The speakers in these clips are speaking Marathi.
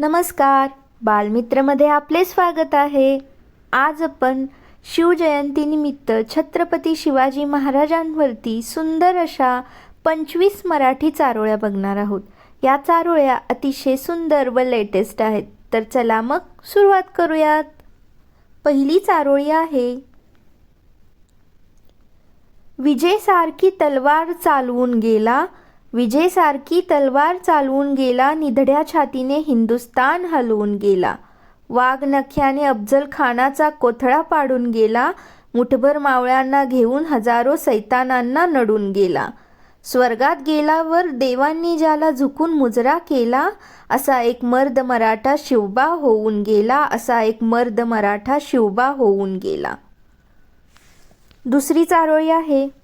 नमस्कार. बालमित्रमध्ये आपले स्वागत आहे. आज आपण शिवजयंतीनिमित्त छत्रपती शिवाजी महाराजांवरती सुंदर अशा पंचवीस मराठी चारोळ्या बघणार आहोत. या चारोळ्या अतिशय सुंदर व लेटेस्ट आहेत. तर चला मग सुरुवात करूयात. पहिली चारोळी आहे. विजयसारखी तलवार चालवून गेला विजेसारखी तलवार चालवून गेला निधड्या छातीने हिंदुस्तान हलवून गेला. वाघ नख्याने अफजल खानाचा कोथळा पाडून गेला मुठभर मावळ्यांना घेऊन हजारो सैतानांना नडून गेला. स्वर्गात गेल्यावर देवांनी ज्याला झुकून मुजरा केला असा एक मर्द मराठा शिवबा होऊन गेला असा एक मर्द मराठा शिवबा होऊन गेला. दुसरी चारोळी आहे.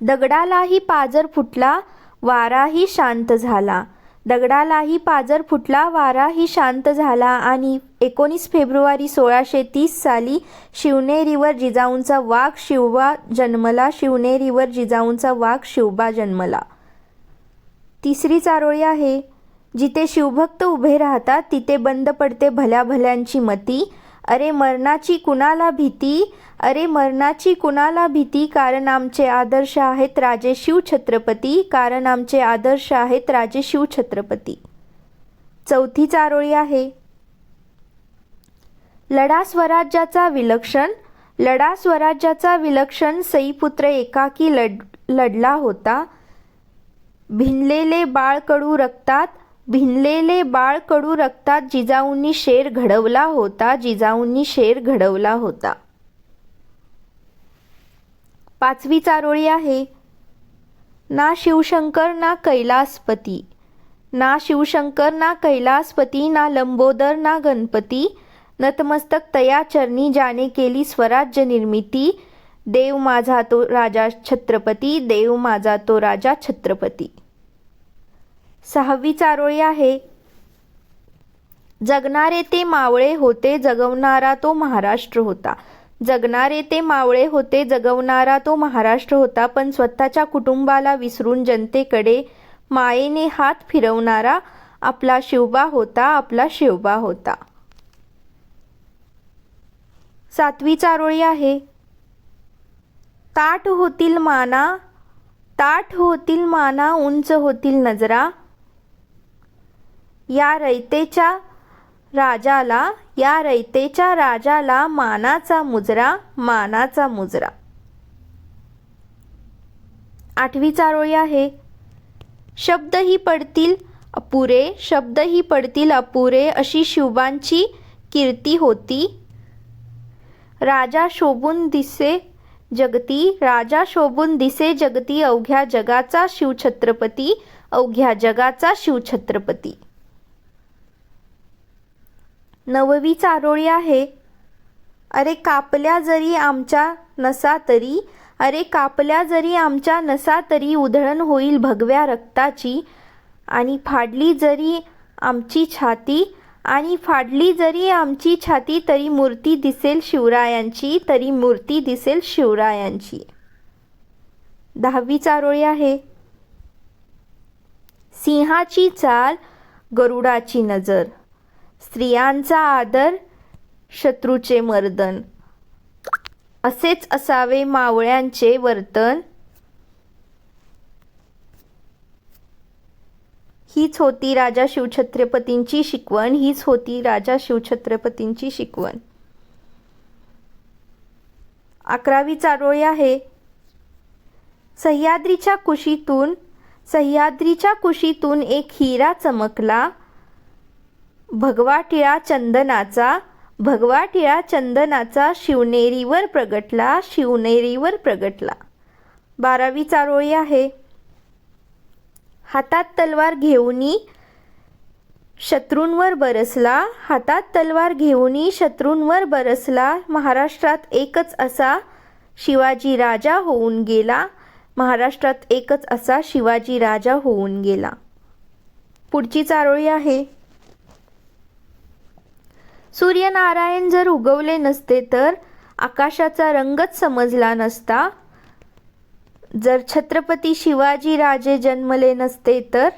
दगडालाही पाजर फुटला वाराही शांत झाला. दगडालाही पाजर फुटला वाराही शांत झाला आणि एकोणीस फेब्रुवारी सोळाशे तीस साली शिवनेरीवर जिजाऊंचा वाघ शिवबा जन्मला शिवनेरीवर जिजाऊंचा वाघ शिवबा जन्मला. तिसरी चारोळी आहे. जिथे शिवभक्त उभे राहतात तिथे बंद पडते भल्या भल्यांची मती. अरे मरणाची कुणाला भीती? अरे मरणाची कुणाला भीती? कारण आमचे आदर्श आहेत राजे शिवछत्रपती कारण आमचे आदर्श आहेत राजे शिवछत्रपती चौथी चारोळी आहे. लढा स्वराज्याचा विलक्षण. लढा स्वराज्याचा विलक्षण सईपुत्र एकाकी लढ लढला होता. भिनलेले बाळ कडू रक्तात. भिनलेले बाळ कडू रक्तात जिजाऊंनी शेर घडवला होता जिजाऊंनी शेर घडवला होता. पाचवी चारोळी आहे. ना शिवशंकर ना कैलासपती. ना शिवशंकर ना कैलासपती ना लंबोदर ना गणपती. नतमस्तक तया चरणी ज्याने केली स्वराज्य निर्मिती. देव माझा तो राजा छत्रपती देव माझा तो राजा छत्रपती. सहावी चारोळी आहे. जगणारे ते मावळे होते जगवणारा तो महाराष्ट्र होता. जगणारे ते मावळे होते जगवणारा तो महाराष्ट्र होता पण स्वतःच्या कुटुंबाला विसरून जनतेकडे मायेने हात फिरवणारा आपला शिवबा होता आपला शिवबा होता. सातवी चारोळी आहे. ताट होतील माना ताट होतील माना उंच होतील नजरा या रयतेच्या राजाला या रयतेच्या राजाला मानाचा मुजरा मानाचा मुजरा. आठवी चारोळी आहे. शब्दही पडतील अपुरे शब्दही पडतील अपुरे अशी शिवबांची कीर्ती होती. राजा शोभून दिसे जगती राजा शोभून दिसे जगती अवघ्या जगाचा शिवछत्रपती अवघ्या जगाचा शिवछत्रपती. नववी चारोळी आहे. अरे कापल्या जरी आमच्या नसा तरी अरे कापल्या जरी आमच्या नसा तरी उधळण होईल भगव्या रक्ताची. आणि फाडली जरी आमची छाती आणि फाडली जरी आमची छाती तरी मूर्ती दिसेल शिवरायांची तरी मूर्ती दिसेल शिवरायांची. दहावी चारोळी आहे. सिंहाची चाल गरुडाची नजर. स्त्रियांचा आदर शत्रूचे मर्दन. असेच असावे मावळ्यांचे वर्तन. हीच होती राजा शिवछत्रपतींची शिकवण हीच होती राजा शिवछत्रपतींची शिकवण. अकरावी चारोळी आहे. सह्याद्रीच्या कुशीतून सह्याद्रीच्या कुशीतून एक हिरा चमकला. भगवा टिळा चंदनाचा भगवा टिळा चंदनाचा शिवनेरीवर प्रगटला शिवनेरीवर प्रगटला. बारावी चारोळी आहे. हातात तलवार घेऊनी शत्रूंवर बरसला हातात तलवार घेऊनी शत्रूंवर बरसला महाराष्ट्रात एकच असा शिवाजी राजा होऊन गेला महाराष्ट्रात एकच असा शिवाजी राजा होऊन गेला. पुढची चारोळी आहे. सूर्यनारायण जर उगवले नसते तर आकाशाचा रंगच समजला नसता. जर छत्रपती शिवाजी राजे जन्मले नसते तर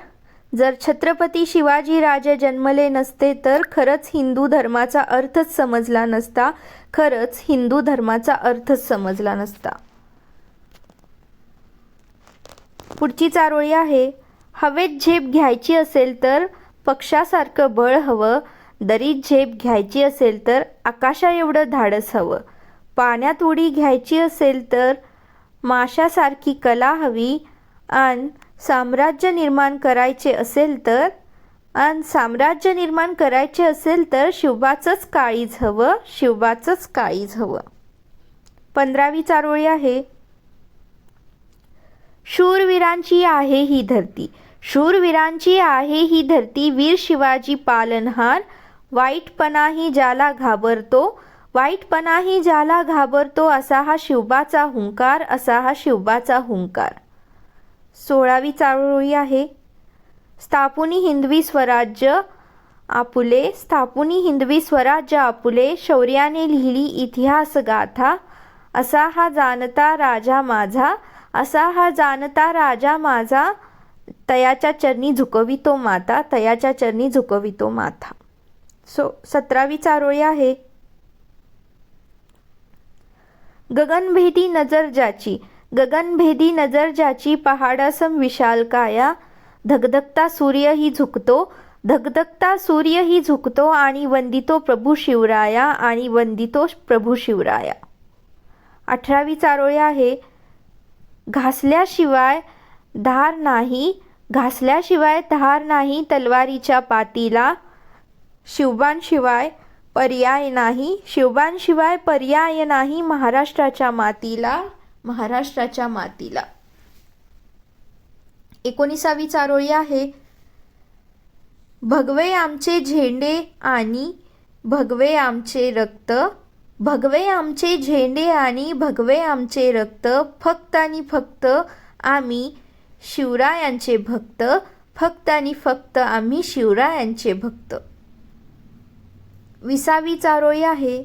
जर छत्रपती शिवाजी राजे जन्मले नसते तर खरंच हिंदू धर्माचा अर्थच समजला नसता. खरंच हिंदू धर्माचा अर्थच समजला नसता. पुढची चारोळी आहे. हवेत झेप घ्यायची असेल तर पक्षासारखं बळ हवं. दरीत झेप घ्यायची असेल तर आकाशा एवढं धाडस हवं. पाण्यात उडी घ्यायची असेल तर माशासारखी कला हवी. आणि साम्राज्य निर्माण करायचे असेल तर आणि साम्राज्य निर्माण करायचे असेल तर शिवबाचंच काळीज हवं शिवबाचंच काळीज हवं. पंधरावी चारोळी आहे. शूरवीरांची आहे ही धरती. शूरवीरांची आहे ही धरती. वीर शिवाजी पालनहार वाईटपणाही ज्याला घाबरतो वाईटपणाही ज्याला घाबरतो असा हा शिवबाचा हुंकार असा हा शिवबाचा हुंकार. सोळावी चारोळी आहे. स्थापुनी हिंदवी स्वराज्य आपुले स्थापुनी हिंदवी स्वराज्य आपुले शौर्याने लिहिली इतिहास गाथा असा हा जाणता राजा माझा असा हा जाणता राजा माझा तयाच्या चरणी झुकवितो माता तयाच्या चरणी झुकवितो माथा. सो सतरावी चारोळी आहे. गगनभेदी नजर ज्याची गगनभेदी नजर ज्याची पहाडासम विशाल काया. धगधगता सूर्यही झुकतो धगधगता सूर्यही झुकतो आणि वंदितो प्रभू शिवराया आणि वंदितो प्रभू शिवराया. अठरावी चारोळी आहे. घासल्याशिवाय धार नाही घासल्याशिवाय धार नाही तलवारीच्या पातीला. शिवबांशिवाय पर्याय नाही. शिवबांशिवाय पर्याय नाही महाराष्ट्राच्या मातीला महाराष्ट्राच्या मातीला. एकोणीसावी चारोळी आहे. भगवे आमचे झेंडे आणि भगवे आमचे रक्त भगवे आमचे झेंडे आणि भगवे आमचे रक्त फक्त आणि फक्त आम्ही शिवरायांचे भक्त फक्त आणि फक्त आम्ही शिवरायांचे भक्त. विसावी चारोळी आहे.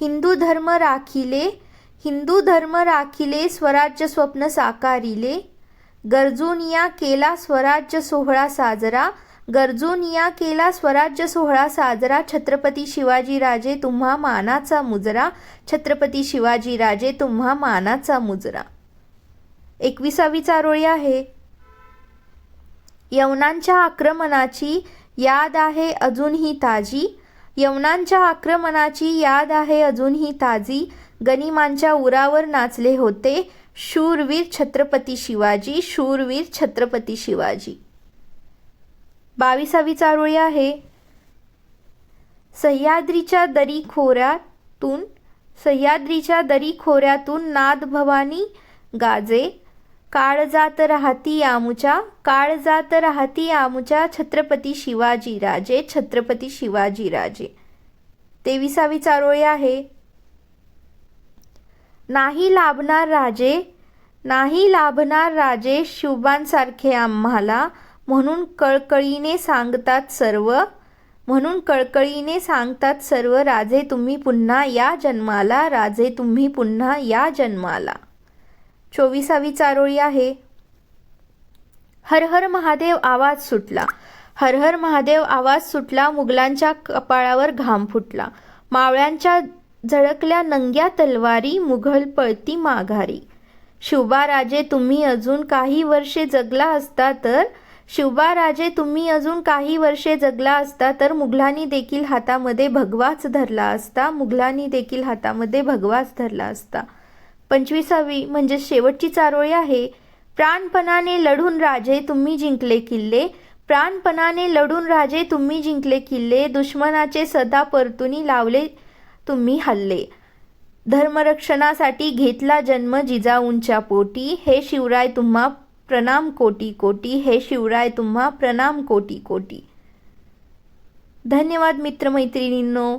हिंदू धर्म राखिले हिंदू धर्म राखिले स्वराज्य स्वप्न साकारिले. गरजूनिया केला स्वराज्य सोहळा साजरा. गरजूनिया केला स्वराज्य सोहळा साजरा. छत्रपती शिवाजी राजे तुम्हा मानाचा मुजरा. छत्रपती शिवाजी राजे तुम्हा मानाचा मुजरा. एकविसावी चारोळी आहे. यवनांच्या आक्रमणाची याद आहे अजूनही ताजी. यवनांच्या आक्रमणाची याद आहे. अजूनही ताजी गनिमांच्या उरावर नाचले होते शूरवीर छत्रपती शिवाजी शूरवीर छत्रपती शिवाजी. बावीसावी चारोळी आहे. सह्याद्रीच्या दरी खोऱ्यातून सह्याद्रीच्या दरी खोऱ्यातून नाद भवानी गाजे काळ जात राहती आमुच्या काळ जात राहती आमुच्या छत्रपती शिवाजी राजे छत्रपती शिवाजी राजे. तेविसावी चारोळी आहे. नाही लाभणार राजे नाही लाभणार राजे शुभांसारखे आम्हाला म्हणून कळकळीने सांगतात सर्व म्हणून कळकळीने सांगतात सर्व राजे तुम्ही पुन्हा या जन्माला राजे तुम्ही पुन्हा या जन्माला. चोवीसावी चारोळी आहे. हर हर महादेव आवाज सुटला. हर हर महादेव आवाज सुटला मुघलांच्या कपाळावर घाम फुटला. मावळ्यांच्या झळकल्या नंग्या तलवारी मुघल पळती माघारी. शिवबाराजे तुम्ही अजून काही वर्षे जगला असता तर शिवबाराजे तुम्ही अजून काही वर्षे जगला असता तर मुघलांनी देखील हातामध्ये भगवाच धरला असता मुघलांनी देखील हातामध्ये भगवाच धरला असता. पंचवीसावी म्हणजे शेवटची चारोळी आहे. प्राणपणाने लढून राजे तुम्ही जिंकले किल्ले. प्राणपणाने लढून राजे तुम्ही जिंकले किल्ले. दुश्मनाचे सदा परतुनी लावले तुम्ही हल्ले. धर्मरक्षणासाठी घेतला जन्म जिजाऊंच्या पोटी. हे शिवराय तुम्हा प्रणाम कोटी कोटी. हे शिवराय तुम्हा प्रणाम कोटी कोटी. धन्यवाद मित्रमैत्रिणींनो.